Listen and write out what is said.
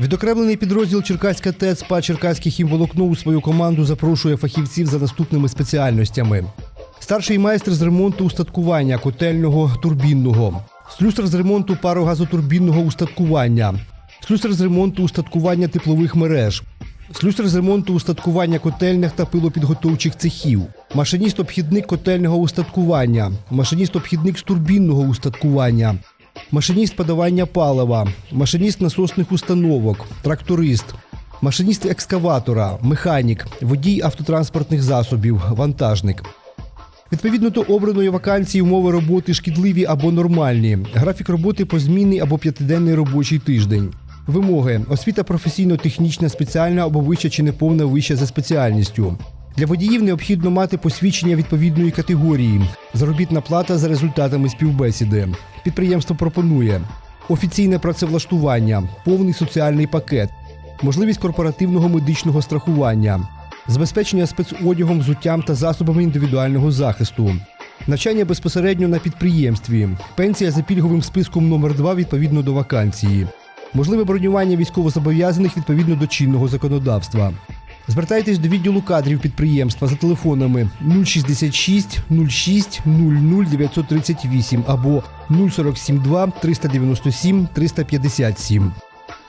Відокремлений підрозділ Черкаська ТЕЦ ПА Черкаський хімволокно у свою команду запрошує фахівців за наступними спеціальностями: старший майстер з ремонту устаткування котельного турбінного, слюсар з ремонту парогазотурбінного устаткування, слюсар з ремонту устаткування теплових мереж, слюсар з ремонту устаткування котельних та пилопідготовчих цехів, машиніст-обхідник котельного устаткування, машиніст-обхідник з турбінного устаткування, машиніст подавання палива, машиніст насосних установок, тракторист, машиніст екскаватора, механік, водій автотранспортних засобів, вантажник. Відповідно до обраної вакансії умови роботи шкідливі або нормальні. Графік роботи позмінний або п'ятиденний робочий тиждень. Вимоги: освіта професійно-технічна, спеціальна або вища чи неповна вища за спеціальністю. Для водіїв необхідно мати посвідчення відповідної категорії, заробітна плата за результатами співбесіди. Підприємство пропонує. Офіційне працевлаштування, повний соціальний пакет, можливість корпоративного медичного страхування, забезпечення спецодягом, взуттям та засобами індивідуального захисту, навчання безпосередньо на підприємстві, пенсія за пільговим списком номер 2 відповідно до вакансії, можливе бронювання військовозобов'язаних відповідно до чинного законодавства. Звертайтесь до відділу кадрів підприємства за телефонами 066 06 00 938 або 047 2 397 357.